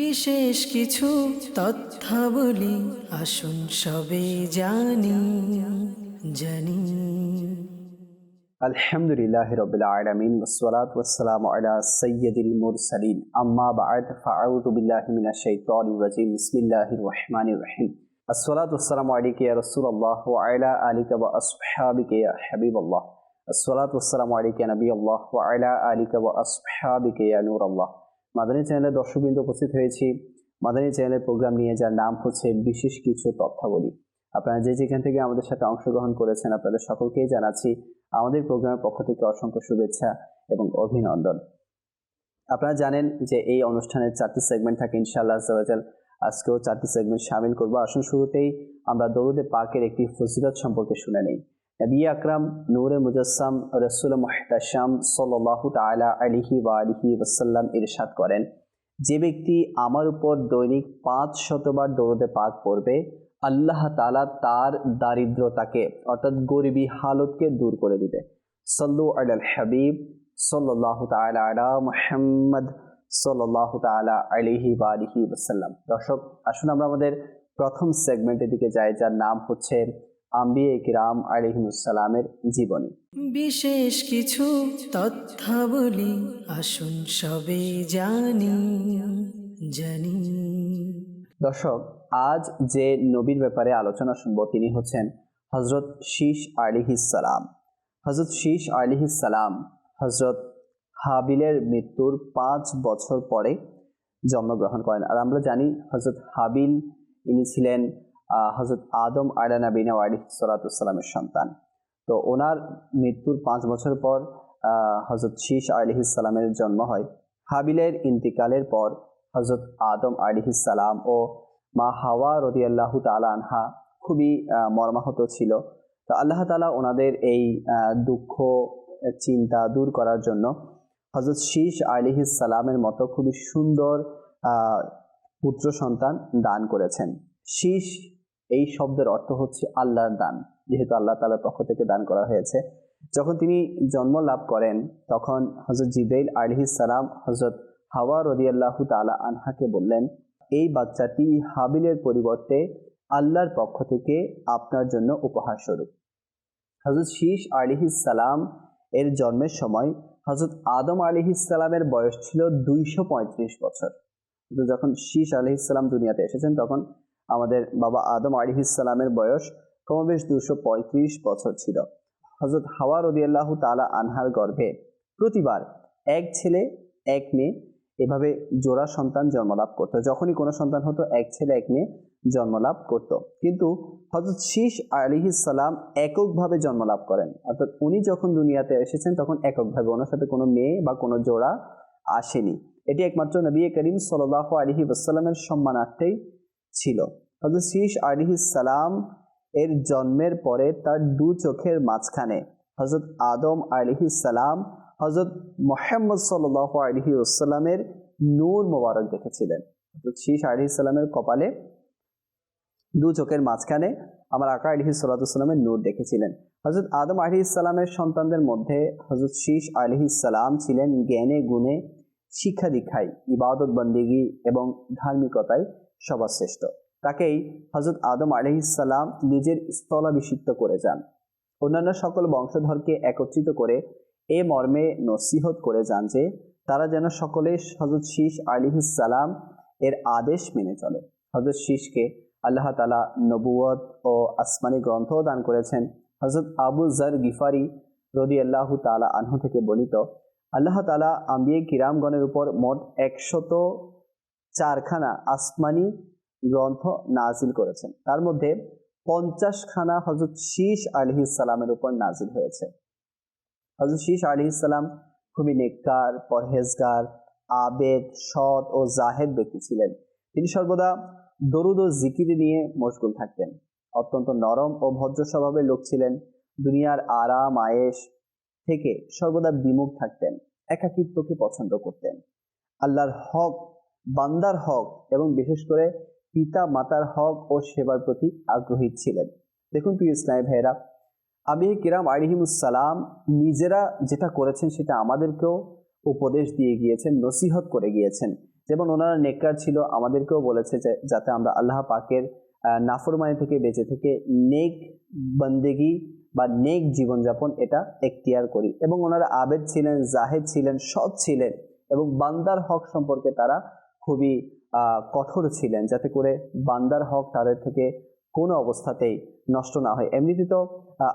বিশেষ কিছু তথ্যাবলী আসুন সবে জানি জানি। আলহামদুলিল্লাহ রবিল আলমিন ওসলাত ওসালাম আলা সৈয়দুল মুরসালিন। আম্মা বাদ ফাউযু বিল্লাহি মিনাশ শাইতানির রাজিম। বিসমিল্লাহির রহমানির রহিম। আসসালাতু ওয়াসসালামু আলাইকা রাসূলুল্লাহ ওয়া আলা আলিকা ওয়া আসহাবিকা হাবিবাল্লাহ। আসসালাতু ওয়াসসালামু আলাইকা নবিয়াল্লাহ ওয়া আলা আলিকা ওয়া আসহাবিকা ইয়া নূরাল্লাহ। মাদানী চ্যানেলে দর্শকবৃন্দ উপস্থিত হয়েছি। মাদানী চ্যানেলের প্রোগ্রাম নিয়ে যার নাম হচ্ছে বিশেষ কিছু তথ্যাবলী। আপনারা যে যেখান থেকে আমাদের সাথে অংশগ্রহণ করেছেন, আপনাদের সকলকেই জানাচ্ছি আমাদের প্রোগ্রামের পক্ষ থেকে অসংখ্য শুভেচ্ছা এবং অভিনন্দন। আপনারা জানেন যে এই অনুষ্ঠানের চারটি সেগমেন্ট থাকে ইনশাআল্লাহ আজকেও চারটি সেগমেন্ট সামিল করব। আসুন শুরুতেই আমরা দরুদে পাকের একটি ফজিলত সম্পর্কে শুনে নেই। নবী আকরাম নূরে মুজাসসাম রসুল মহতাসাম সাল্লাহ তালা আলিহি বা আলিহি ওসাল্লাম ইরশাদ করেন যে ব্যক্তি আমার উপর দৈনিক পাঁচ শতবার দরুদে পাক পড়বে আল্লাহ তালা তার দারিদ্রতাকে অর্থাৎ গরিবী হালতকে দূর করে দিবে সল্লু আল হাবিব সাল্লাহ তালা আলা মোহাম্মদ সাল্লাহ তালা আলিহি বা আলিহি ওসাল্লাম দর্শক আসুন আমরা আমাদের প্রথম সেগমেন্টের দিকে যাই, যার নাম হচ্ছে আম্বিয়ে কিরাম আলিহিমুসালামের জীবনী। বিশেষ কিছু তথ্যাবলী আসুন সবে জানি জানি। দর্শক আজ যে নবীর ব্যাপারে আলোচনা শুনব তিনি হচ্ছেন হজরত শীষ আলিহিসালাম হজরত শীষ আলিহিসালাম হজরত হাবিলের মৃত্যুর পাঁচ বছর পরে জন্মগ্রহণ করেন। আর আমরা জানি হজরত হাবিল ইনি ছিলেন হজরত আদম আয়লা নবীনা আলি সালাতামের সন্তান। তো ওনার মৃত্যুর পাঁচ বছর পর হজরত শীষ আলিহিসালামের জন্ম হয়। হাবিলের ইন্তিকালের পর হজরত আদম আলিহিসালাম ও মা হাওয়া রদি আল্লাহ তালা আনহা খুবই মর্মাহত ছিল। তো আল্লাহ তালা ওনাদের এই দুঃখ, চিন্তা দূর করার জন্য হজরত শীষ আলিহিসালামের মতো খুবই সুন্দর পুত্র সন্তান দান করেছেন। শীষ এই শব্দের অর্থ হচ্ছে আল্লাহর দান, যেহেতু আল্লাহ তালার পক্ষ থেকে দান করা হয়েছে। যখন তিনি জন্ম লাভ করেন, তখন হজরত জিবেইল আলহিসাল্লাম হজরত হাওয়া রদিয়াল্লাহু তালা আনহাকে বললেন, এই বাচ্চাটি হাবিলের পরিবর্তে আল্লাহর পক্ষ থেকে আপনার জন্য উপহার স্বরূপ। হজরত শীষ আলিহিসাল্লাম এর জন্মের সময় হজরত আদম আলিহিসাল্লামের বয়স ছিল দুইশো পঁয়ত্রিশ বছর। কিন্তু যখন শীষ আলহিসাল্লাম দুনিয়াতে এসেছেন, তখন আমাদের বাবা আদম আলিহিসাল্লামের বয়স কমবেশ দুশো পঁয়ত্রিশ বছর ছিল। হজরত হাওয়া রদিয়াল্লাহু তালা আনহার গর্ভে প্রতিবার এক ছেলে, এক মেয়ে এভাবে জোড়া সন্তান জন্মলাভ করতো। যখনই কোনো সন্তান হতো, এক ছেলে, এক মেয়ে জন্মলাভ করত। কিন্তু হজরত শীষ আলিহিসাল্লাম এককভাবে জন্মলাভ করেন। অর্থাৎ উনি যখন দুনিয়াতে এসেছেন, তখন এককভাবে ওনার সাথে কোনো মেয়ে বা কোনো জোড়া আসেনি। এটি একমাত্র নবী করিম সাল্লাহ আলহি ওসাল্লামের সম্মানার্থেই ছিল। হজরত শীষ আলিহিসাল্লাম এর জন্মের পরে তার দু চোখের মাঝখানে হজরত আদম আলিহিসাল্লাম হজরত মোহাম্মদ সাল আলহি ওসাল্লামের নূর মোবারক দেখেছিলেন। হজরত শীষ আলহিসাল্লামের কপালে দু চোখের মাঝখানে আমার আকা আলহি সাল্লামের নূর দেখেছিলেন। হজরত আদম আলহি ইসাল্লামের সন্তানদের মধ্যে হজরত শীষ আলহি ইসাল্লাম ছিলেন জ্ঞানে গুণে শিক্ষা দীক্ষায়, ইবাদত বন্দিগি এবং ধার্মিকতায় সর্বশ্রেষ্ঠ তাকেই হজরত আদম আলহিসাল্লাম নিজের স্থলাভিষিক্ত করে যান। অন্যান্য সকল বংশধরকে একত্রিত করে এ মর্মে নসিহত করে যান যে, তারা যেন সকলে হজরত শীষ আলিহিসাল্লাম এর আদেশ মেনে চলে। হজরত শীষকে আল্লাহ তালা নবুয়ত ও আসমানি গ্রন্থ দান করেছেন। হজরত আবু জার গিফারি রদি আল্লাহ তালা আনহু থেকে বলিত আল্লাহ তালা আম্বিয়ে কিরামগণের উপর মোট একশত চারখানা আসমানি গ্রন্থ নাজিল করেছেন। তার মধ্যে পঞ্চাশখানা হজরত শীষ আলহিসাল্লামের উপর নাজিল হয়েছে। হজরত শীষ আলহিসাল্লাম খুবই নেককার, পরহেজগার আবেদ সৎ ও জাহেদ ব্যক্তি ছিলেন। তিনি সর্বদা দরুদ ও জিকির নিয়ে মশগুল থাকতেন। অত্যন্ত নরম ও ভদ্র স্বভাবের লোক ছিলেন। দুনিয়ার আরাম আয়েস থেকে সর্বদা বিমুখ থাকতেন। একাকিত্বকে পছন্দ করতেন। আল্লাহর হক বান্দার হক এবং বিশেষ করে পিতা মাতার হক ও সেবার প্রতি আগ্রহী ছিলেন। দেখুন প্রিয় ইসলামী ভাইয়েরা আমি কিরাম আলিহিমুসালাম নিজেরা যেটা করেছেন সেটা আমাদেরকেও উপদেশ দিয়ে গিয়েছেন, নসিহত করে গিয়েছেন। যেমন ওনারা নেককার ছিল, আমাদেরকেও বলেছে যে যাতে আমরা আল্লাহ পাকের নাফরমানি থেকে বেঁচে থেকে নেক বন্দেগি বা নেক জীবনযাপন এটা এখতিয়ার করি। এবং ওনারা আবেদ ছিলেন, জাহেদ ছিলেন, সৎ ছিলেন এবং বান্দার হক সম্পর্কে তারা খুবই কঠোর ছিলেন যাতে করে বান্দার হক তাদের থেকে কোনো অবস্থাতেই নষ্ট না হয়। এমনিতে তো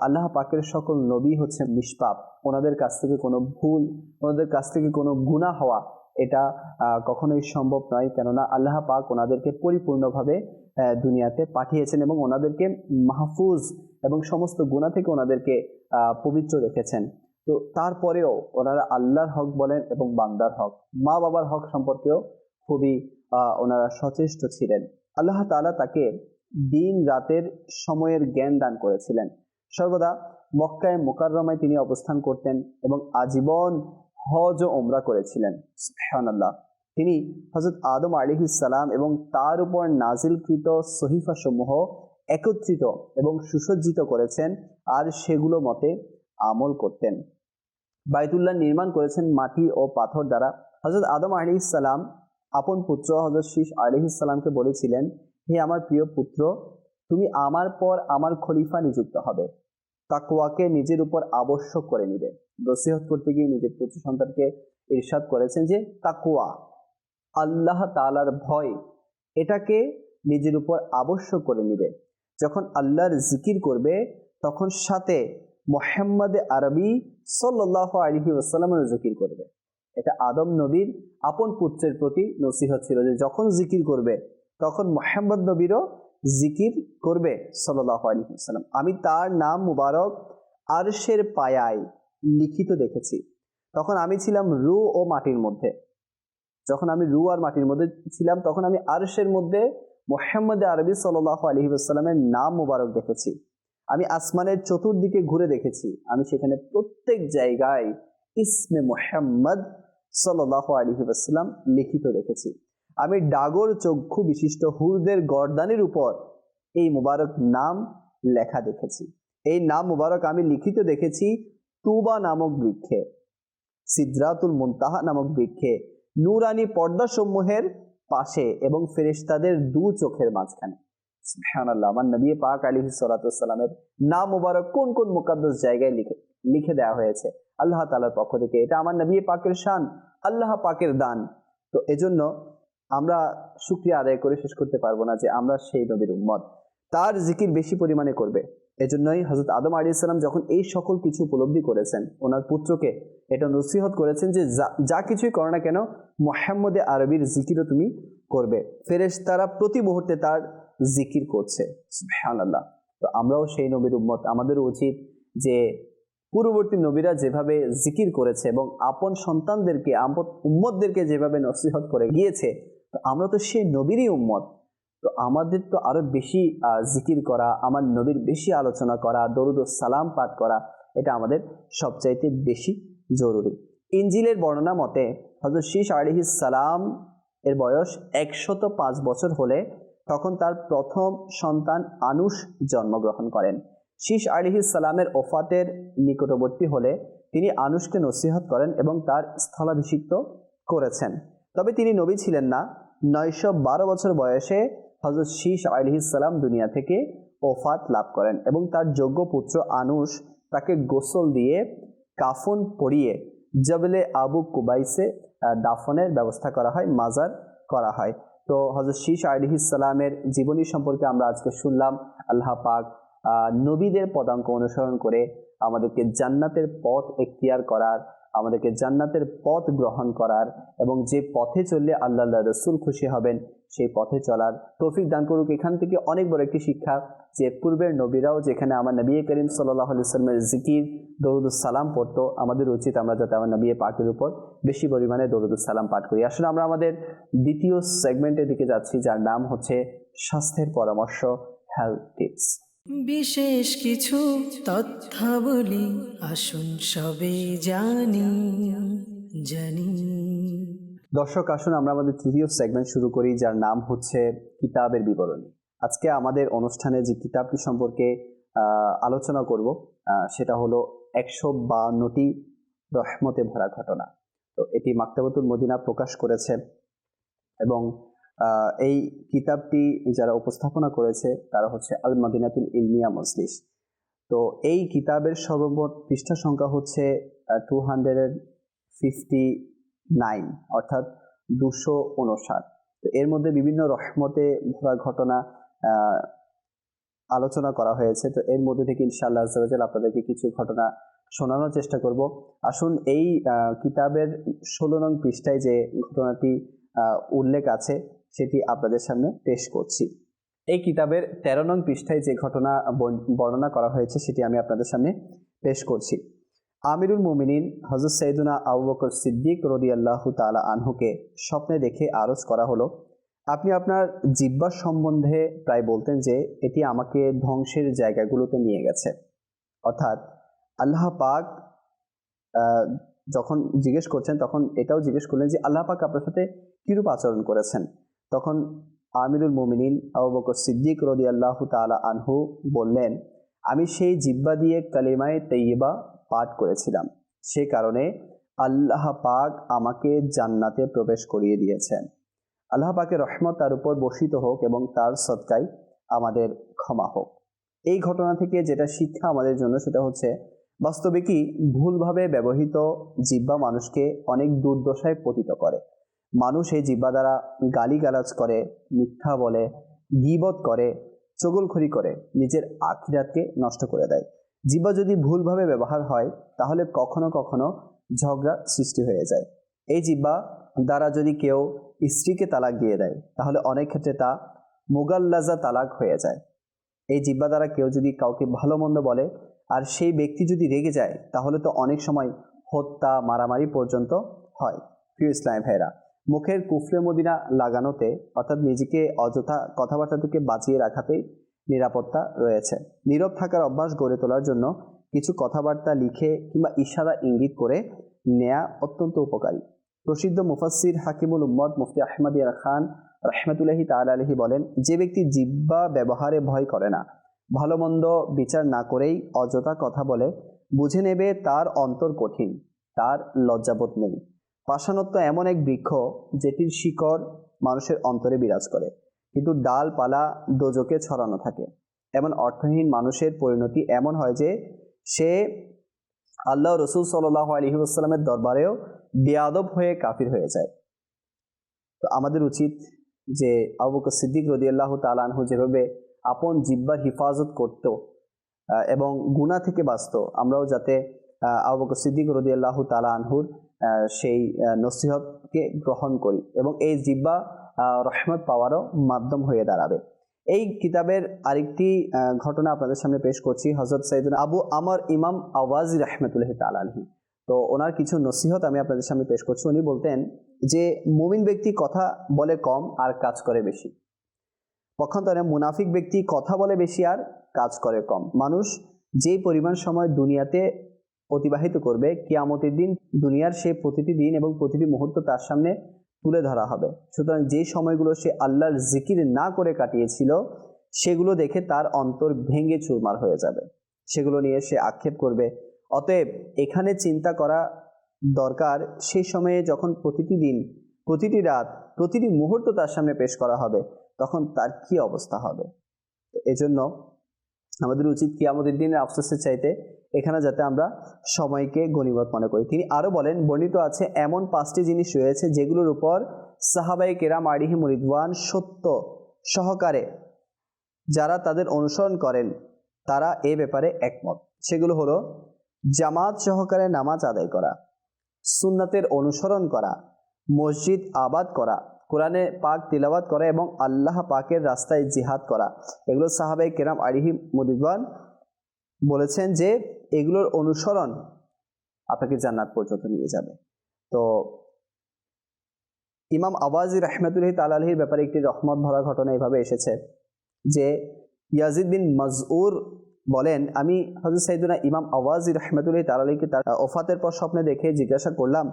আল্লাহ পাকের সকল নবী হচ্ছে নিষ্পাপ। ওনাদের কাছ থেকে কোনো ভুল, ওনাদের কাছ থেকে কোনো গুণা হওয়া এটা কখনোই সম্ভব নয়। কেননা আল্লাহ পাক ওনাদেরকে পরিপূর্ণভাবে দুনিয়াতে পাঠিয়েছেন এবং ওনাদেরকে মাহফুজ এবং সমস্ত গুণা থেকে ওনাদেরকে পবিত্র রেখেছেন। তো তারপরেও ওনারা আল্লাহর হক বলেন এবং বান্দার হক। মা বাবার হক সম্পর্কেও খুবই ওনারা সচেষ্ট ছিলেন। আল্লাহ তাআলা তাকে দিন রাতের সময়ের জ্ঞান দান করেছিলেন। সর্বদা মক্কায় মোকাররমায় তিনি অবস্থান করতেন এবং আজীবন হজ ও ওমরা করেছিলেন। সুবহানাল্লাহ। তিনি হজরত আদম আলিহিস সালাম এবং তার উপর নাজিলকৃত সহিফা সমূহ একত্রিত এবং সুসজ্জিত করেছেন আর সেগুলো মতে আমল করতেন। বাইতুল্লাহ নির্মাণ করেছেন মাটি ও পাথর দ্বারা। হজরত আদম আলিহিস সালাম আপন পুত্র হজরত শীষ আলিহিস সালামকে বলেছিলেন, হে আমার প্রিয় পুত্র, তুমি আমার পর আমার খলিফা নিযুক্ত হবে। তাকুয়াকে নিজের উপর আবশ্যক করে নিবে। নসিহত করতে গিয়ে নিজের পুত্র সন্তানকে ইরশাদ করেছেন যে তাকুয়া আল্লাহ তাআলার ভয়, এটাকে নিজের উপর আবশ্যক করে নিবে। যখন আল্লাহর জিকির করবে, তখন সাথে মোহাম্মদ আরবি সাল্লাহ আলহি ওসাল্লামের জিকির করবে। এটা আদম নবীর আপন পুত্রের প্রতি নসিহত ছিল যে যখন জিকির করবে, তখন মোহাম্মদ নবীরও জিকির করবে আলী সাল্লাম আমি তার নাম মুবারক আরশের পায়ায় লিখিত দেখেছি। তখন আমি ছিলাম রু ও মাটির মধ্যে। যখন আমি রু আর মাটির মধ্যে ছিলাম, তখন আমি আরশের মধ্যে মোহাম্মদ আরবি সাল্লাহ আলহি আসসালামের নাম মুবারক দেখেছি। আমি আসমানের চতুর্দিকে ঘুরে দেখেছি। আমি সেখানে প্রত্যেক জায়গায় ইসমে মোহাম্মদ সাল্লাহ আলহি আসসালাম লিখিত দেখেছি আমি ডাগর চক্ষু বিশিষ্ট হুরদের গর্দানের উপর এই মুবারক নাম লেখা দেখেছি। এই নাম মুবারক আমি লিখিত দেখেছি তুবা নামক বৃক্ষে, সিদ্রাতুল মুনতাহা নামক বৃক্ষে, নুরানি পর্দাসমূহের পাশে এবং ফেরেশতাদের দু চোখের মাঝখানে। আমার নবী পাক আলী সালাতামের নাম মুবারক কোন কোন মুকাদ্দাস জায়গায় লিখে লিখে দেওয়া হয়েছে? আল্লাহ তালার পক্ষ থেকে। এটা আমার নবী পাকের শান, আল্লাহ পাকের দান। তো এজন্য আমরা শুক্রিয়া আদায় করে শেষ করতে পারব না যে আমরা সেই নবীর উম্মত। তার জিকির বেশি পরিমাণে করবে। এজন্যই হজরত আদম আলী ইসলাম যখন এই সকল কিছু উপলব্ধি করেছেন, ওনার পুত্রকে এটা নসিহত করেছেন যে যা- কিছুই করো না কেন, মোহাম্মদে আরবির জিকিরও তুমি করবে। ফেরেশ তারা প্রতি মুহূর্তে তার জিকির করছে। তো আমরাও সেই নবীর উম্মত। আমাদেরও উচিত যে পূর্ববর্তী নবীরা যেভাবে জিকির করেছে এবং আপন সন্তানদেরকে, আপন উম্মতদেরকে যেভাবে নসিহত করে গিয়েছে, তো আমরা তো সেই নবীরই উম্মত। তো আমাদের তো আরও বেশি জিকির করা, আমার নবীর বেশি আলোচনা করা, দরুদ সালাম পাঠ করা, এটা আমাদের সবচাইতে বেশি জরুরি। ইঞ্জিলের বর্ণনা মতে হজরত শীষ আলিহিস সালাম এর বয়স একশত বছর হলে তখন তার প্রথম সন্তান আনুষ জন্মগ্রহণ করেন। শীষ সালামের ওফাতের নিকটবর্তী হলে তিনি আনুষকে নসিহত করেন এবং তার স্থলাভিষিক্ত করেছেন। তবে তিনি নবী ছিলেন না। নয়শো বারো বছর বয়সে হজরত শীষ আলহিসাল্লাম দুনিয়া থেকে ওফাত লাভ করেন এবং তার যোগ্য পুত্র আনুষ তাকে গোসল দিয়ে কাফন পরিয়ে জবলে আবু কুবাইসে দাফনের ব্যবস্থা করা হয়, মাজার করা হয়। তো হজরত শীষ আলহিসাল্লামের জীবনী সম্পর্কে আমরা আজকে শুনলাম। আল্লাহ পাক নবীদের পদাঙ্ক অনুসরণ করে আমাদেরকে জান্নাতের পথ এখতিয়ার করার, আমাদেরকে জান্নাতের পথ গ্রহণ করার এবং যে পথে চললে আল্লাহ রসুল খুশি হবেন, সেই পথে চলার তৌফিক দান করুক। এখান থেকে অনেক বড় একটি শিক্ষা যে পূর্বের নবীরাও যেখানে আমার নবী করিম সাল্লাহ সাল্লামের জিকির দরুদুস সালাম পড়তো, আমাদের উচিত আমরা যাতে আমার নবী পাকের উপর বেশি পরিমাণে দরুদুস সালাম পাঠ করি। আসলে আমরা আমাদের দ্বিতীয় সেগমেন্টের দিকে যাচ্ছি, যার নাম হচ্ছে স্বাস্থ্যের পরামর্শ হেলথ টিপস বিশেষ কিছু তথ্যাবলী আসুন সবে জানি জানি। দর্শক, আসুন আমরা আমাদের তৃতীয় সেগমেন্ট শুরু করি, যার নাম হচ্ছে কিতাবের বিবরণী। আজকে আমাদের অনুষ্ঠানে যে কিতাবটি সম্পর্কে আলোচনা করব সেটা হলো একশো বাউন্নটি রহমতে ভরা ঘটনা। তো এটি মাক্তাবতুল মদিনা প্রকাশ করেছে এবং এই কিতাবটি যারা উপস্থাপনা করেছে, তারা হচ্ছে আল মাদিনাতুল ইলমিয়া মজলিস। তো এই কিতাবের সর্বমোট পৃষ্ঠা সংখ্যা হচ্ছে টু হান্ড্রেড ফিফটি নাইন অর্থাৎ দুশো তো এর মধ্যে বিভিন্ন রহমতে ভরা ঘটনা আলোচনা করা হয়েছে। তো এর মধ্যে থেকে ইনশাআল্লাহ আজ্জাওয়াজাল আপনাদেরকে কিছু ঘটনা শোনানোর চেষ্টা করব। আসুন এই কিতাবের ষোলো নং পৃষ্ঠায় যে ঘটনাটি উল্লেখ আছে সেটি আপনাদের সামনে পেশ করছি। এই কিতাবের তেরো নং পৃষ্ঠায় যে ঘটনা বর্ণ- বর্ণনা করা হয়েছে, সেটি আমি আপনাদের সামনে পেশ করছি। আমিরুল মুমিনিন হজরত সৈদুনা আবু বকর সিদ্দিক রদি আল্লাহ তালা আনহুকে স্বপ্নে দেখে আরজ করা হলো, আপনি আপনার জিব্বার সম্বন্ধে প্রায় বলতেন যে, এটি আমাকে ধ্বংসের জায়গাগুলোতে নিয়ে গেছে। অর্থাৎ আল্লাহ পাক যখন জিজ্ঞেস করছেন, তখন এটাও জিজ্ঞেস করলেন যে, আল্লাহ পাক আপনার সাথে কিরূপ আচরণ করেছেন? তখন আমিরুল মুমিনিন আবু বকর সিদ্দিক রদি আল্লাহ তালা আনহু বললেন, আমি সেই জিব্বা দিয়ে কালিমায় তৈয়বা পাঠ করেছিলাম। সে কারণে আল্লাহ পাক আমাকে জান্নাতে প্রবেশ করিয়ে দিয়েছেন। আল্লাহ পাকের রহমত তার উপর বর্ষিত হোক এবং তার সৎকাই আমাদের ক্ষমা হোক। এই ঘটনা থেকে যেটা শিক্ষা আমাদের জন্য সেটা হচ্ছে, বাস্তবে কি ভুলভাবে ব্যবহৃত জিব্বা মানুষকে অনেক দুর্দশায় পতিত করে। মানুষ এই জিব্বা দ্বারা গালিগালাজ করে, মিথ্যা বলে, গিবত করে, চগলখড়ি করে, নিজের আখিরাতকে নষ্ট করে দেয়। জিব্বা যদি ভুলভাবে ব্যবহার হয়, তাহলে কখনো কখনো ঝগড়া সৃষ্টি হয়ে যায়। এই জিব্বা দ্বারা যদি কেউ স্ত্রীকে তালাক দিয়ে দেয়, তাহলে অনেক ক্ষেত্রে তা মোগাল্লাজা তালাক হয়ে যায়। এই জিব্বা দ্বারা কেউ যদি কাউকে ভালো মন্দ বলে, আর সেই ব্যক্তি যদি রেগে যায়, তাহলে তো অনেক সময় হত্যা, মারামারি পর্যন্ত হয়। প্রিয় ইসলাম ভাইরা মুখের কুফরে মদিনা লাগানোতে, অর্থাৎ নিজেকে অযথা কথাবার্তা থেকে বাঁচিয়ে রাখাতেই নিরাপত্তা রয়েছে। নীরব থাকার অভ্যাস গড়ে তোলার জন্য কিছু কথাবার্তা লিখে কিংবা ইশারা ইঙ্গিত করে নেয়া অত্যন্ত উপকারী। প্রসিদ্ধ মুফাসির হাকিমুল উম্মদ মুফতি আহমদ ইয়ার খান রহমতুল্লাহি তাল আলহি বলেন, যে ব্যক্তি জিব্বা ব্যবহারে ভয় করে না ভালো মন্দ বিচার না করেই অযথা কথা বলে, বুঝে নেবে তার অন্তর কঠিন, তার লজ্জাবোধ নেই। পাষাণত্ব এমন এক বৃক্ষ যেটির শিকড় মানুষের অন্তরে বিরাজ করে কিন্তু ডালপালা দোজকে ছড়ানো থাকে। এমন অর্থহীন মানুষের পরিণতি এমন হয় যে সে আল্লাহ রসুল সাল্লাহ আলহি আসসালামের দরবারেও বেয়াদব হয়ে কাফির হয়ে যায়। তো আমাদের উচিত যে আবু বকর সিদ্দিক রদি আল্লাহ তালানহু যেভাবে আপন জিব্বার হিফাজত করত এবং গুণা থেকে বাঁচত আমরাও যাতে আহ, আবু বকর সিদ্দিক রদি আল্লাহ তালানহুর সেই নসিহতকে গ্রহণ করি এবং এই জিব্বা রহমত পাওয়ারও মাধ্যম হয়ে দাঁড়াবে। এই কিতাবের আরেকটি ঘটনা আপনাদের সামনে পেশ করছি। হজরত সৈয়দ আবু আমার ইমাম আওয়াজ রহমতুল্লাহ তালাহি তো ওনার কিছু নসিহত আমি আপনাদের সামনে পেশ করছি। উনি বলতেন যে, মুমিন ব্যক্তি কথা বলে কম আর কাজ করে বেশি। পক্ষান্তরে মুনাফিক ব্যক্তি কথা বলে বেশি আর কাজ করে কম। মানুষ যে পরিমাণ সময় দুনিয়াতে অতিবাহিত করবে, কিয়ামতের দিন দুনিয়ার সে প্রতিটি দিন এবং প্রতিটি মুহূর্ত তার সামনে তুলে ধরা হবে। সুতরাং যে সময়গুলো সে আল্লাহর জিকির না করে কাটিয়েছিল, সেগুলো দেখে তার অন্তর ভেঙে চুরমার হয়ে যাবে। সেগুলো নিয়ে সে আক্ষেপ করবে। অতএব এখানে চিন্তা করা দরকার সেই সময়ে যখন প্রতিটি দিন, প্রতিটি রাত, প্রতিটি মুহূর্ত তার সামনে পেশ করা হবে, তখন তার কি অবস্থা হবে? এজন্য আমাদের উচিত কি আমাদের দিনের আফসোসের চাইতে এখানে যাতে আমরা সময়কে গণিমত মনে করি। তিনি আরও বলেন, বর্ণিত আছে, এমন পাঁচটি জিনিস রয়েছে যেগুলোর উপর সাহাবাই কেরাম আরিহি মরিদওয়ান সত্য সহকারে যারা তাদের অনুসরণ করেন, তারা এ ব্যাপারে একমত। সেগুলো হলো, জামাত সহকারে নামাজ আদায় করা, সুন্নাতের অনুসরণ করা, মসজিদ আবাদ করা কোরআনে পাক তিলাবাত করা এবং আল্লাহ পাকের রাস্তায় জিহাদ করা। এগুলো সাহাবাই কেরাম আলিহি মুদিবান বলেছেন যে, এগুলোর অনুসরণ আপনাকে জান্নাত পর্যন্ত নিয়ে যাবে। তো ইমাম আওয়াজি রহমতুল্লাহ তালাহির ব্যাপারে একটি রহমত ভরা ঘটনা এভাবে এসেছে যে, ইয়াজিদ বিন মজউর বলেন, আমি হজরত সাইদুনা ইমাম আওয়াজি রহমতুল্লাহ তালাহিকে তার ওফাতের পর স্বপ্নে দেখে জিজ্ঞাসা করলাম,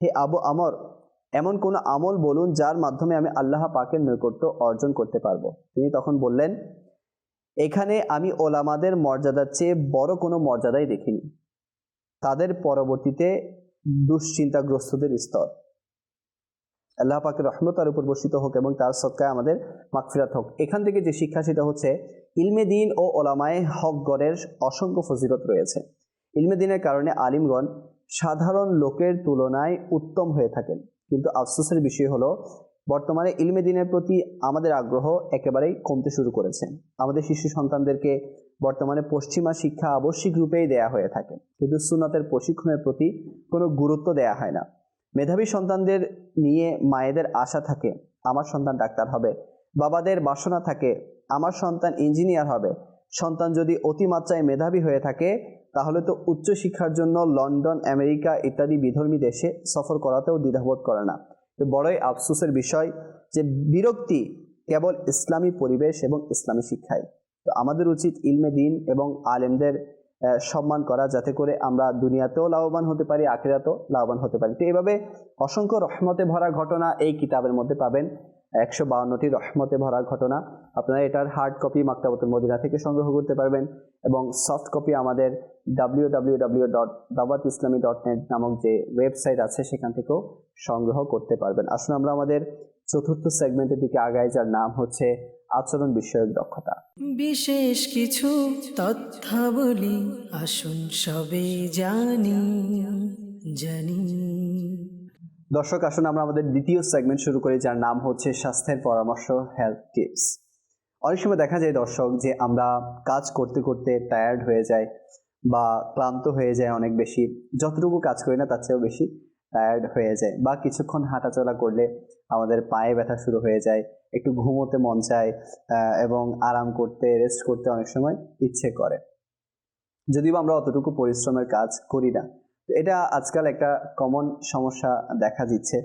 হে আবু আমর এমন কোনো আমল বলুন যার মাধ্যমে আমি আল্লাহ পাকের নৈকট্য অর্জন করতে পারব। তিনি তখন বললেন, এখানে আমি ওলামাদের মর্যাদার চেয়ে বড় কোনো মর্যাদাই দেখিনি। তাদের পরবর্তীতে দুশ্চিন্তাগ্রস্তদের স্তর। আল্লাহ পাকের রহমত তার উপর বর্ষিত হোক এবং তার সৎকায় আমাদের মাকফিরাত হোক। এখান থেকে যে শিক্ষা সেটা হচ্ছে, ইলমে দিন ও ওলামায় হকগণের অসংখ্য ফজিলত রয়েছে। ইলমে দিনের কারণে আলিমগণ সাধারণ লোকের তুলনায় উত্তম হয়ে থাকেন। কিন্তু আফসোসের বিষয় হলো, বর্তমানে ইলমে দিনের প্রতি আমাদের আগ্রহ একেবারেই কমতে শুরু করেছে। আমাদের শিশু সন্তানদেরকে বর্তমানে পশ্চিমা শিক্ষা আবশ্যিক রূপেই দেয়া হয়ে থাকে। কিন্তু সুনাতের প্রশিক্ষণের প্রতি কোনো গুরুত্ব দেয়া হয় না। মেধাবী সন্তানদের নিয়ে মায়েদের আশা থাকে, আমার সন্তান ডাক্তার হবে। বাবাদের বাসনা থাকে, আমার সন্তান ইঞ্জিনিয়ার হবে। সন্তান যদি অতিমাত্রায় মেধাবী হয়ে থাকে তাহলে তো উচ্চশিক্ষার জন্য লন্ডন, আমেরিকা, ইত্যাদি বিধর্মী দেশে সফর করাতেও দ্বিধাবোধ করে না। তো বড়ই আফসোসের বিষয় যে বিরক্তি কেবল ইসলামী পরিবেশ এবং ইসলামী শিক্ষায়। তো আমাদের উচিত ইলমে দিন এবং আলেমদের সম্মান করা যাতে করে আমরা দুনিয়াতেও লাভবান হতে পারি, আখিরাতেও লাভবান হতে পারি। তো এইভাবে অসংখ্য রহমতে ভরা ঘটনা এই কিতাবের মধ্যে পাবেন। একশো বাউন্নটি রহমতে ভরা ঘটনা। আপনারা এটার হার্ড কপি মাক্তাবতুল মদিনা থেকে সংগ্রহ করতে পারবেন এবং সফট কপি আমাদের W W dot Islami dot net নামক যে ওয়েবসাইট আছে, সেখান থেকেও সংগ্রহ করতে পারবেন। আসুন আমরা আমাদের চতুর্থ সেগমেন্টের দিকে আগাই, যার নাম হচ্ছে আচরণ বিষয়ক দক্ষতা। বিশেষ কিছু তথ্যাবলী আসুন সবে জানি জানি। দর্শক, আসুন আমরা আমাদের দ্বিতীয় সেগমেন্ট শুরু করি, যার নাম হচ্ছে স্বাস্থ্যের পরামর্শ হেলথ টিপস অনেক সময় দেখা যায় দর্শক, যে আমরা কাজ করতে করতে টায়ার্ড হয়ে যায় বা ক্লান্ত হয়ে যায় অনেক বেশি। যতটুকু কাজ করি না, তার চেয়েও বেশি টায়ার্ড হয়ে যায় বা কিছুক্ষণ হাঁটাচলা করলে আমাদের পায়ে ব্যথা শুরু হয়ে যায়, একটু ঘুমোতে মন চায় এবং আরাম করতে রেস্ট করতে অনেক সময় ইচ্ছে করে। যদিও আমরা অতটুকু পরিশ্রমের কাজ করি না। এটা আজকাল একটা কমন সমস্যা দেখা দিচ্ছে।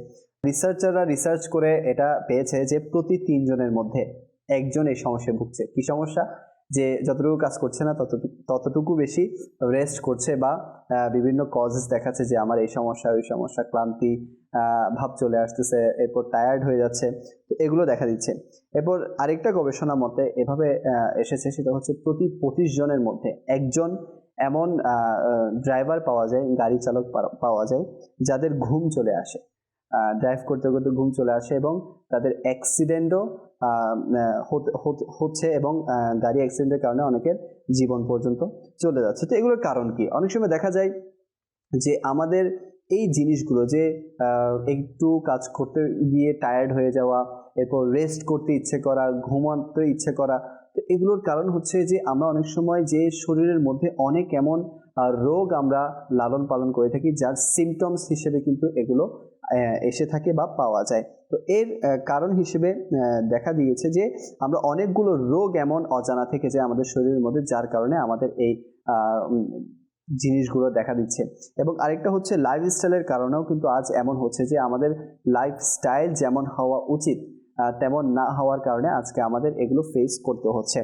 রিসার্চাররা রিসার্চ করে এটা পেয়েছে যে প্রতি তিনজনের মধ্যে একজন এই সমস্যায় ভুগছে। কি সমস্যা? যে যতটুকু কাজ করছে না ততটুকু ততটুকু বেশি রেস্ট করছে বা বিভিন্ন কজেস দেখাচ্ছে যে আমার এই সমস্যা, ওই সমস্যা, ক্লান্তি ভাব চলে আসতেছে, এরপর টায়ার্ড হয়ে যাচ্ছে। তো এগুলো দেখা দিচ্ছে। এরপর আরেকটা গবেষণা মতে এভাবে এসেছে সেটা হচ্ছে প্রতি পঁচিশ জনের মধ্যে একজন এমন ড্রাইভার পাওয়া যায়, গাড়ি চালক পাওয়া যায়, যাদের ঘুম চলে আসে। ড্রাইভ করতে করতে ঘুম চলে আসে এবং তাদের অ্যাক্সিডেন্টও হচ্ছে এবং গাড়ি অ্যাক্সিডেন্টের কারণে অনেকের জীবন পর্যন্ত চলে যাচ্ছে। তো এগুলোর কারণ কি? অনেক সময় দেখা যায় যে আমাদের এই জিনিসগুলো যে একটু কাজ করতে গিয়ে টায়ার্ড হয়ে যাওয়া, এরপর রেস্ট করতে ইচ্ছে করা, ঘুমাতে ইচ্ছে করা, তো এগুলোর কারণ হচ্ছে যে, আমরা অনেক সময় যে শরীরের মধ্যে অনেক এমন রোগ আমরা লালন পালন করে থাকি, যার সিমটমস হিসেবে কিন্তু এগুলো এসে থাকে বা পাওয়া যায়। তো এর কারণ হিসেবে দেখা দিয়েছে যে, আমরা অনেকগুলো রোগ এমন অজানা থেকে যায় আমাদের শরীরের মধ্যে, যার কারণে আমাদের এই জিনিসগুলো দেখা দিচ্ছে। এবং আরেকটা হচ্ছে লাইফস্টাইলের কারণেও কিন্তু আজ এমন হচ্ছে যে আমাদের লাইফস্টাইল যেমন হওয়া উচিত তেমন না হওয়ার কারণে আজকে আমাদের এগুলো ফেস করতে হচ্ছে।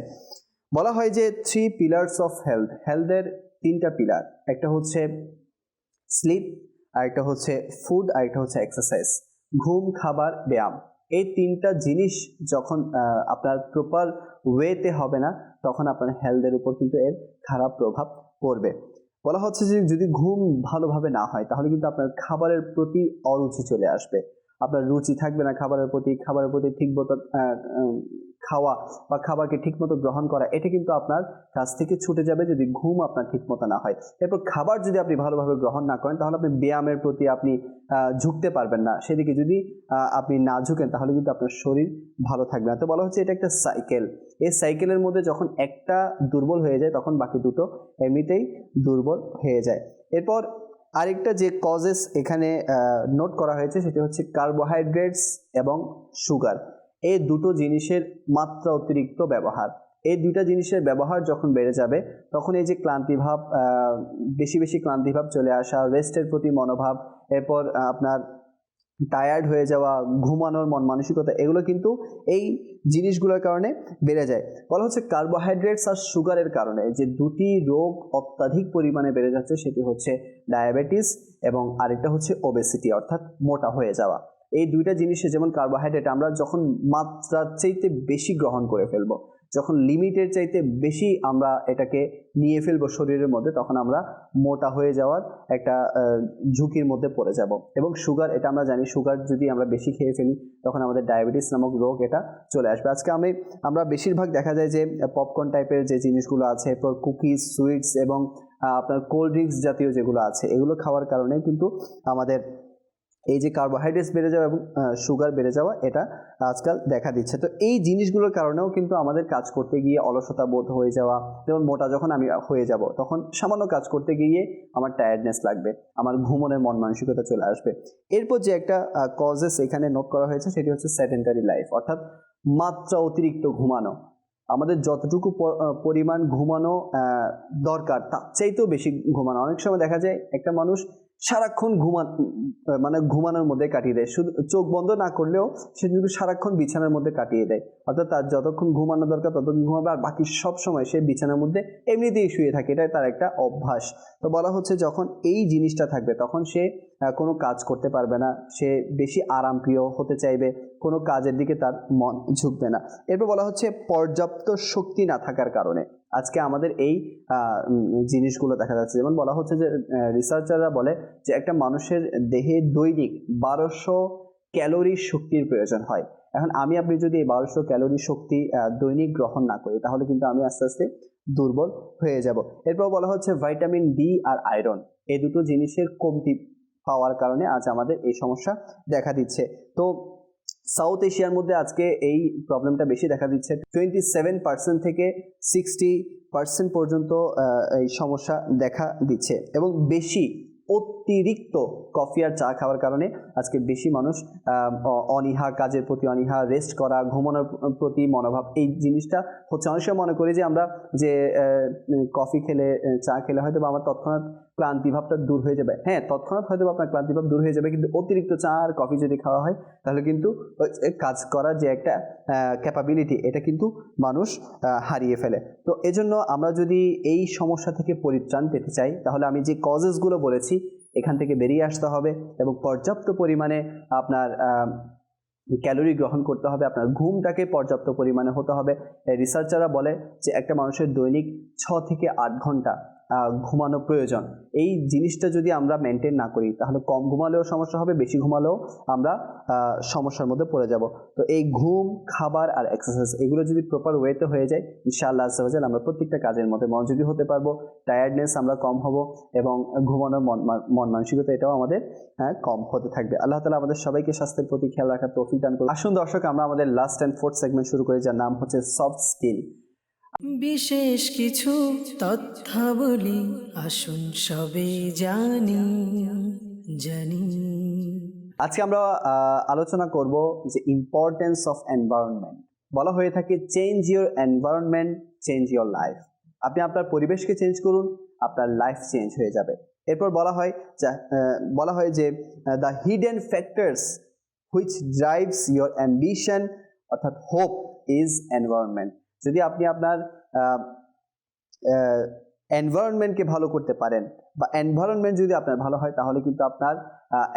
বলা হয় যে থ্রি পিলার্স অফ হেলথ হেলথের তিনটা পিলার একটা হচ্ছে স্লিপ আরেকটা হচ্ছে ফুড আরেকটা হচ্ছে এক্সারসাইজ ঘুম, খাবার, ব্যায়াম। এই তিনটা জিনিস যখন আপনার প্রপার ওয়েতে হবে না, তখন আপনার হেলথের উপর কিন্তু এর খারাপ প্রভাব পড়বে। বলা হচ্ছে যে যদি ঘুম ভালোভাবে না হয়, তাহলে কিন্তু আপনার খাবারের প্রতি অরুচি চলে আসবে। আপনার রুচি থাকবে না খাবারের প্রতি খাবারের প্রতি ঠিক মতো খাওয়া বা খাবারকে ঠিকমতো গ্রহণ করা, এটা কিন্তু আপনার কাছ থেকে ছুটে যাবে যদি ঘুম আপনার ঠিকমতো না হয়। এরপর খাবার যদি আপনি ভালোভাবে গ্রহণ না করেন, তাহলে আপনি ব্যায়ামের প্রতি আপনি ঝুঁকতে পারবেন না। সেদিকে যদি আপনি না ঝুঁকেন, তাহলে কিন্তু আপনার শরীর ভালো থাকবে না। তো বলা হচ্ছে এটা একটা সাইকেল। এই সাইকেলের মধ্যে যখন একটা দুর্বল হয়ে যায়, তখন বাকি দুটো এমনিতেই দুর্বল হয়ে যায়। এরপর আরেকটা যে কজেস এখানে নোট করা হয়েছে সেটি হচ্ছে কার্বোহাইড্রেটস এবং সুগার এই দুটো জিনিসের মাত্রা অতিরিক্ত ব্যবহার। এই দুইটা জিনিসের ব্যবহার যখন বেড়ে যাবে, তখন এই যে ক্লান্তিভাব বেশি বেশি ক্লান্তিভাব চলে আসা রেস্টের প্রতি মনোভাব, এরপর আপনার টায়ার্ড হয়ে যাওয়া, ঘুমানোর মন, মানসিকতা, এগুলো কিন্তু এই জিনিসগুলোর কারণে বেড়ে যায়। বলা হচ্ছে কার্বোহাইড্রেটস আর সুগারের কারণে যে দুটি রোগ অত্যাধিক পরিমাণে বেড়ে যাচ্ছে সেটি হচ্ছে ডায়াবেটিস এবং আরেকটা হচ্ছে ওবেসিটি অর্থাৎ মোটা হয়ে যাওয়া। এই দুইটা জিনিসে যেমন কার্বোহাইড্রেট আমরা যখন মাত্রার চাইতে বেশি গ্রহণ করে ফেলব যখন লিমিটের চাইতে বেশি আমরা এটাকে নিয়ে ফেলব শরীরের মধ্যে, তখন আমরা মোটা হয়ে যাওয়ার একটা ঝুঁকির মধ্যে পড়ে যাব। এবং সুগার এটা আমরা জানি সুগার যদি আমরা বেশি খেয়ে ফেলি, তখন আমাদের ডায়াবেটিস নামক রোগ এটা চলে আসবে। আজকে আমি, আমরা বেশিরভাগ দেখা যায় যে পপকর্ন টাইপের যে জিনিসগুলো আছে এরপর কুকিজ সুইটস এবং আপনার কোল্ড ড্রিঙ্কস জাতীয় যেগুলো আছে, এগুলো খাওয়ার কারণে কিন্তু আমাদের এই যে কার্বোহাইড্রেটস বেড়ে যাওয়া এবং সুগার বেড়ে যাওয়া, এটা আজকাল দেখা দিচ্ছে। তো এই জিনিসগুলোর কারণেও কিন্তু আমাদের কাজ করতে গিয়ে অলসতা বোধ হয়ে যাওয়া, যেমন মোটা যখন আমি হয়ে যাব, তখন সামান্য কাজ করতে গিয়ে আমার টায়ার্ডনেস লাগবে, আমার ঘুমনের মন মানসিকতা চলে আসবে। এরপর যে একটা কজেস এখানে নোট করা হয়েছে, সেটি হচ্ছে সেডেন্টারি লাইফ অর্থাৎ মাত্রা অতিরিক্ত ঘুমানো। আমাদের যতটুকু পরিমাণ ঘুমানো দরকার, তার চাইতেও বেশি ঘুমানো। অনেক সময় দেখা যায়, একটা মানুষ সারাক্ষণ ঘুমান মানে ঘুমানোর মধ্যে কাটিয়ে দেয়। শুধু চোখ বন্ধ না করলেও সে কিন্তু সারাক্ষণ বিছানার মধ্যে কাটিয়ে দেয়। অর্থাৎ তার যতক্ষণ ঘুমানো দরকার ততক্ষণ ঘুমাবে আর বাকি সব সময় সে বিছানার মধ্যে এমনিতেই শুয়ে থাকে। এটাই তার একটা অভ্যাস। তো বলা হচ্ছে যখন এই জিনিসটা থাকবে তখন সে কোনো কাজ করতে পারবে না। সে বেশি আরামপ্রিয় হতে চাইবে। কোনো কাজের দিকে তার মন ঝুঁকবে না। এরপর বলা হচ্ছে পর্যাপ্ত শক্তি না থাকার কারণে। আজকে আমাদের এই জিনিসগুলো দেখা যাচ্ছে। যেমন বলা হচ্ছে যে রিসার্চাররা বলে যে একটা মানুষের দেহে দৈনিক বারোশো ক্যালোরি শক্তির প্রয়োজন হয়। এখন আমি, আপনি যদি এই বারোশো ক্যালোরি শক্তি দৈনিক গ্রহণ না করি, তাহলে কিন্তু আমি আস্তে আস্তে দুর্বল হয়ে যাব। এরপর বলা হচ্ছে ভাইটামিন ডি আর আয়রন এই দুটো জিনিসের কমতি পাওয়ার কারণে আজ আমাদের এই সমস্যা দেখা দিচ্ছে। তো সাউথ এশিয়ার মধ্যে আজকে এই প্রবলেমটা বেশি দেখা দিচ্ছে। টোয়েন্টি সেভেন পার্সেন্ট থেকে সিক্সটি পার্সেন্ট পর্যন্ত এই সমস্যা দেখা দিচ্ছে এবং বেশি অতিরিক্ত কফি আর চা খাওয়ার কারণে আজকে বেশি মানুষ অনীহা, কাজের প্রতি অনীহা রেস্ট করা, ঘুমানোর প্রতি মনোভাব, এই জিনিসটা হচ্ছে অনেক সময় মনে করি যে আমরা যে কফি খেলে চা খেলে হয়তো বা আমার তৎক্ষণাৎ ক্লান্তি ভাবটা দূর হয়ে যাবে। হ্যাঁ তৎক্ষণাৎ হয়তো আপনার ক্লান্তি ভাব দূর হয়ে যাবে, কিন্তু অতিরিক্ত চা আর কফি যদি খাওয়া হয়, তাহলে কিন্তু কাজ করার যে একটা ক্যাপাবিলিটি এটা কিন্তু মানুষ হারিয়ে ফেলে। তো এজন্য আমরা যদি এই সমস্যা থেকে পরিত্রাণ পেতে চাই, তাহলে আমি যে কজেসগুলো বলেছি, এখান থেকে বেরিয়ে আসতে হবে এবং পর্যাপ্ত পরিমাণে আপনার ক্যালোরি গ্রহণ করতে হবে, আপনার ঘুমটাকে পর্যাপ্ত পরিমাণে হতে হবে। রিসার্চাররা বলে যে একটা মানুষের দৈনিক ছ থেকে আট ঘণ্টা ঘুমানো প্রয়োজন। এই জিনিসটা যদি আমরা মেনটেন না করি তাহলে কম ঘুমালেও সমস্যা হবে বেশি ঘুমালেও আমরা সমস্যার মধ্যে পড়ে যাব। তো এই ঘুম খাবার আর এক্সারসাইজ এগুলো যদি প্রপার ওয়েতে হয়ে যায় ইনশাআল্লাহ আজ্জাওয়াজাল আমরা প্রত্যেকটা কাজের মধ্যে মনোযোগী হতে পারব টায়ার্ডনেস আমরা কম হব এবং ঘুমানোর মন মন মানসিকতা এটাও আমাদের হ্যাঁ, কম হতে থাকবে। আল্লাহ তালা আমাদের সবাইকে স্বাস্থ্যের প্রতি খেয়াল রাখার তৌফিক দান আসুন দর্শক আমরা আমাদের লাস্ট অ্যান্ড ফোর্থ সেগমেন্ট শুরু করি যার নাম হচ্ছে সফট স্কিল বিশেষ কিছু তথ্যাবলী আসুন সবে জানি জানি। আজকে আমরা আলোচনা করব যে ইম্পর্টেন্স অফ এনভায়রনমেন্ট বলা হয়ে থাকে change your environment change your life আপনি আপনার পরিবেশকে চেঞ্জ করুন, আপনার লাইফ চেঞ্জ হয়ে যাবে। এরপর বলা হয় বলা হয় যে the hidden factors which drives your ambition অর্থাৎ হোপ ইজ এনভায়রনমেন্ট যদি আপনি আপনার এনভায়রনমেন্টকে ভালো করতে পারেন বা এনভায়রনমেন্ট যদি আপনার ভালো হয়, তাহলে কিন্তু আপনার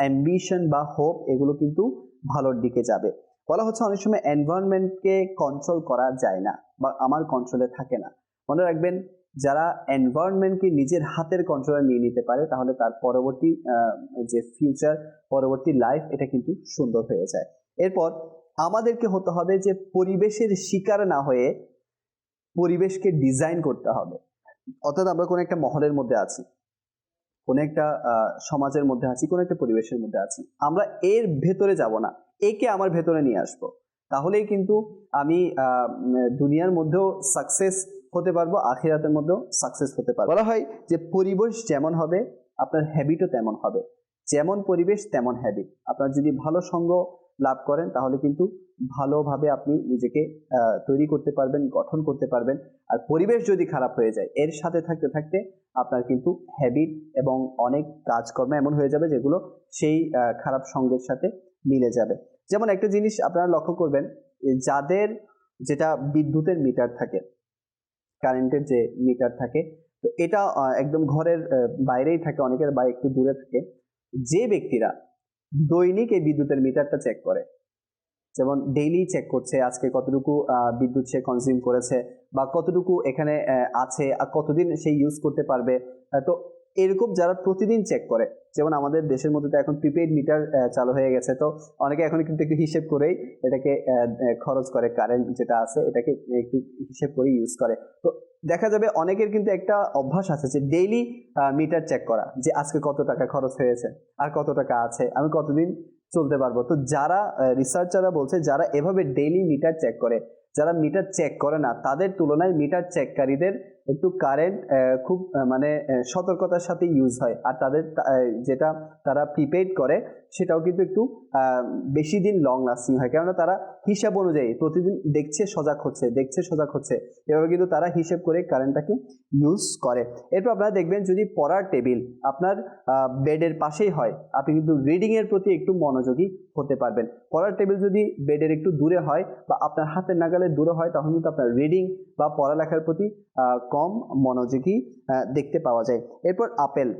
অ্যাম্বিশন বা হোপ এগুলো কিন্তু ভালোর দিকে যাবে। বলা হচ্ছে অনেক সময় এনভায়রনমেন্টকে কন্ট্রোল করা যায় না বা আমার কন্ট্রোলে থাকে না। মনে রাখবেন, যারা এনভায়রনমেন্টকে নিজের হাতের কন্ট্রোলে নিয়ে নিতে পারে, তাহলে তার পরবর্তী যে ফিউচার পরবর্তী লাইফ এটা কিন্তু সুন্দর হয়ে যায়। এরপর আমাদেরকে হতে হবে যে পরিবেশের শিকার না হয়ে পরিবেশকে ডিজাইন করতে হবে। অর্থাৎ আমরা কোনো একটা মহলের মধ্যে আছি, কোনো একটা সমাজের মধ্যে আছি, কোনো একটা পরিবেশের মধ্যে আছি। আমরা এর ভেতরে যাব না, একে আমার ভেতরে নিয়ে আসব। তাহলেই কিন্তু আমি দুনিয়ার মধ্যেও সাকসেস হতে পারব, আখিরাতের মধ্যেও সাকসেস হতে পারব। বলা হয় যে পরিবেশ যেমন হবে, আপনার হ্যাবিটও তেমন হবে। যেমন পরিবেশ, তেমন হ্যাবিট আপনার যদি ভালো সঙ্গ লাভ করেন, তাহলে কিন্তু ভালোভাবে আপনি নিজেকে তৈরি করতে পারবেন, গঠন করতে পারবেন। আর পরিবেশ যদি খারাপ হয়ে যায়, এর সাথে থাকতে থাকতে আপনার কিন্তু হ্যাবিট এবং অনেক কাজকর্ম এমন হয়ে যাবে যেগুলো সেই খারাপ সঙ্গের সাথে মিলে যাবে। যেমন একটা জিনিস আপনারা লক্ষ্য করবেন যাদের যেটা বিদ্যুতের মিটার থাকে কারেন্টের যে মিটার থাকে, তো এটা একদম ঘরের বাইরেই থাকে, অনেকের বা একটু দূরে থাকে। যে ব্যক্তিরা দৈনিক এই বিদ্যুতের মিটারটা চেক করে। যেমন ডেইলি চেক করছে, আজকে কতটুকু বিদ্যুৎ সে কনজিউম করেছে বা কতটুকু এখানে আছে, আর কতদিন সে ইউজ করতে পারবে। তো এরকম যারা প্রতিদিন চেক করে, যেমন আমাদের দেশের মধ্যে তো এখন প্রিপেইড মিটার চালু হয়ে গেছে, তো অনেকে এখন কিন্তু একটু হিসেব করেই এটাকে খরচ করে কারেন্ট যেটা আছে এটাকে একটু হিসেব করে ইউজ করে। তো দেখা যাবে অনেকের কিন্তু একটা অভ্যাস আছে যে ডেইলি মিটার চেক করা, যে আজকে কত টাকা খরচ হয়েছে, আর কত টাকা আছে, আমি কতদিন চলতে পারব। তো যারা রিসার্চাররা বলছে, যারা এভাবে ডেইলি মিটার চেক করে, যারা মিটার চেক করে না, তাদের তুলনায় মিটার চেককারীদের একটু কারেন্ট খুব মানে সতর্কতার সাথে ইউজ হয়। আর তাদের যেটা তারা প্রিপেড করে, সেটাও কিন্তু একটু বেশি দিন লং লাস্টিং হয়। কেননা তারা হিসাব অনুযায়ী প্রতিদিন দেখছে, সজাগ হচ্ছে, দেখছে, সজাগ হচ্ছে। এভাবে কিন্তু তারা হিসেব করে কারেন্টটাকে ইউজ করে। এরপর আপনারা দেখবেন যদি পড়ার টেবিল আপনার বেডের পাশেই হয়, আপনি কিন্তু রিডিংয়ের প্রতি একটু মনোযোগী হতে পারবেন। পড়ার টেবিল যদি বেডের একটু দূরে হয় বা আপনার হাতের নাগালে দূরে হয়, তখন কিন্তু আপনার রিডিং বা পড়ালেখার প্রতি কম মনোযোগী দেখতে পাওয়া যায়। এরপর আপেল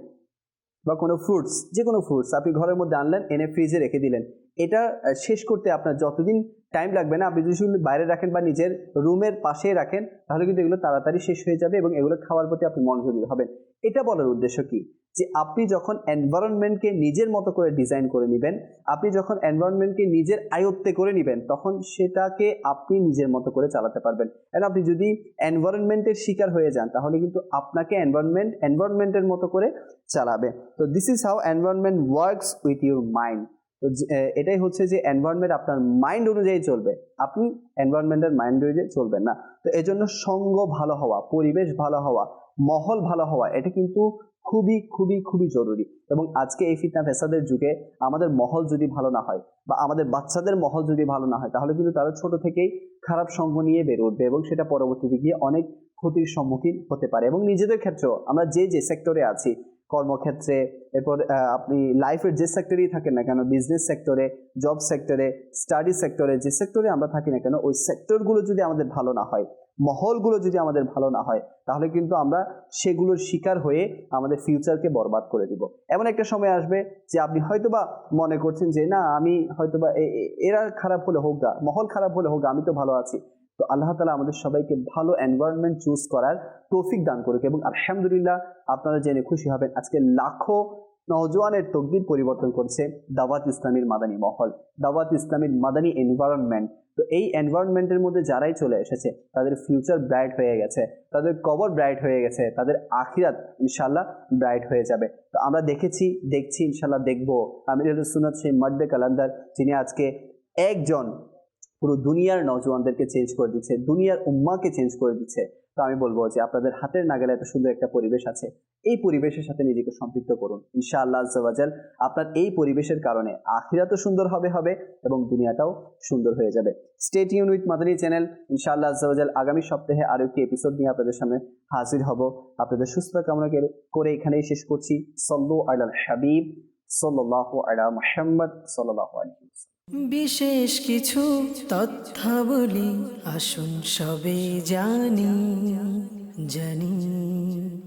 বা কোনো ফ্রুটস যে কোনো ফ্রুটস আপনি ঘরের মধ্যে আনলেন, এনে ফ্রিজে রেখে দিলেন। এটা শেষ করতে আপনার যতদিন টাইম লাগবে না, আপনি যদি শুধু বাইরে রাখেন বা নিজের রুমের পাশে রাখেন, তাহলে কিন্তু এগুলো তাড়াতাড়ি শেষ হয়ে যাবে এবং এগুলো খাওয়ার প্রতি আপনি মনোযোগী হবেন। এটা বলার উদ্দেশ্য কি? যে আপনি যখন এনভায়রনমেন্টকে নিজের মতো করে ডিজাইন করে নেবেন, আপনি যখন এনভায়রনমেন্টকে নিজের আয়ত্তে করে নেবেন, তখন সেটাকে আপনি নিজের মতো করে চালাতে পারবেন। আর আপনি যদি এনভায়রনমেন্টের শিকার হয়ে যান, তাহলে কিন্তু আপনাকে এনভায়রনমেন্ট এনভায়রনমেন্টের মতো করে চালাবে। তো this is how environment works with your mind তো এটাই হচ্ছে যে এনভায়রনমেন্ট আপনার মাইন্ড অনুযায়ী চলবে। আপনি এনভায়রনমেন্টের মাইন্ড অনুযায়ী চলবেন না। তো এজন্য সঙ্গ ভালো হওয়া, পরিবেশ ভালো হওয়া মহল ভালো হওয়া, এটা কিন্তু খুবই খুবই খুবই জরুরি। এবং আজকে এই ফিতনা ফেসাদের যুগে আমাদের মহল যদি ভালো না হয় বা আমাদের বাচ্চাদের মহল যদি ভালো না হয়, তাহলে কিন্তু তারা ছোট থেকেই খারাপ সঙ্গ নিয়ে বেড়ে উঠবে এবং সেটা পরবর্তীতে গিয়ে অনেক ক্ষতির সম্মুখীন হতে পারে। এবং নিজেদের ক্ষেত্রেও আমরা যে যে সেক্টরে আছি, কর্মক্ষেত্রে, এরপর আপনি লাইফের যে সেক্টরেই থাকেন না কেন বিজনেস সেক্টরে জব সেক্টরে স্টাডি সেক্টরে যে সেক্টরে আমরা থাকি না কেন, ওই সেক্টরগুলো যদি আমাদের ভালো না হয় মহলগুলো যদি আমাদের ভালো না হয়, তাহলে কিন্তু আমরা সেগুলোর শিকার হয়ে আমাদের ফিউচারকে বরবাদ করে দিব। এমন একটা সময় আসবে যে আপনি হয়তোবা মনে করছেন যে, না, আমি হয়তোবা এরা খারাপ হলে হোক গা, মহল খারাপ হলে হোক আমি তো ভালো আছি। তো আল্লাহ তালা আমাদের সবাইকে ভালো এনভায়রনমেন্ট চুজ করার তৌফিক দান করুক এবং আলহামদুলিল্লাহ আপনারা জেনে খুশি হবেন। আজকে লাখো নওজোয়ানের তকদির পরিবর্তন করছে দাওয়াত ইসলামীর মাদানী মহল। দাওয়াত ইসলামীর মাদানী এনভায়রনমেন্ট তো এই এনভায়রনমেন্টের মধ্যে যারাই চলে এসেছে, তাদের ফিউচার ব্রাইট হয়ে গেছে, তাদের কবর ব্রাইট হয়ে গেছে, তাদের আখিরাত ইনশাল্লাহ ব্রাইট হয়ে যাবে। তো আমরা দেখেছি, দেখছি ইনশাল্লাহ দেখব। আমির সুনত সেই মর্দে কালান্দার যিনি আজকে একজন পুরো দুনিয়ার নজওয়ানদেরকে চেঞ্জ করে দিচ্ছে, দুনিয়ার উম্মাকে চেঞ্জ করে দিচ্ছে। তো আমি বলব যে আপনাদের হাতের নাগালে এত সুন্দর একটা পরিবেশ আছে। এই পরিবেশের সাথে নিজেকে সম্পৃক্ত করুন। ইনশাআল্লাহ আজ্জাওয়াজাল আপনার এই পরিবেশের কারণে আখিরাতও সুন্দর হবে হবে এবং দুনিয়াটাও সুন্দর হয়ে যাবে। স্টেট ইউন উইথ মাদানী চ্যানেল ইনশাআল্লাহ আজ্জাওয়াজাল আগামী সপ্তাহে আরও একটি এপিসোড নিয়ে আপনাদের সামনে হাজির হব। আপনাদের সুস্থ কামনা করে- এখানেই শেষ করছি। সল্লু আলাল হাবিব সাল্লাহ আলা মুহাম্মদ সাল্লাহ বিশেষ কিছু তথ্যাবলী আসুন সবে জানি জানি।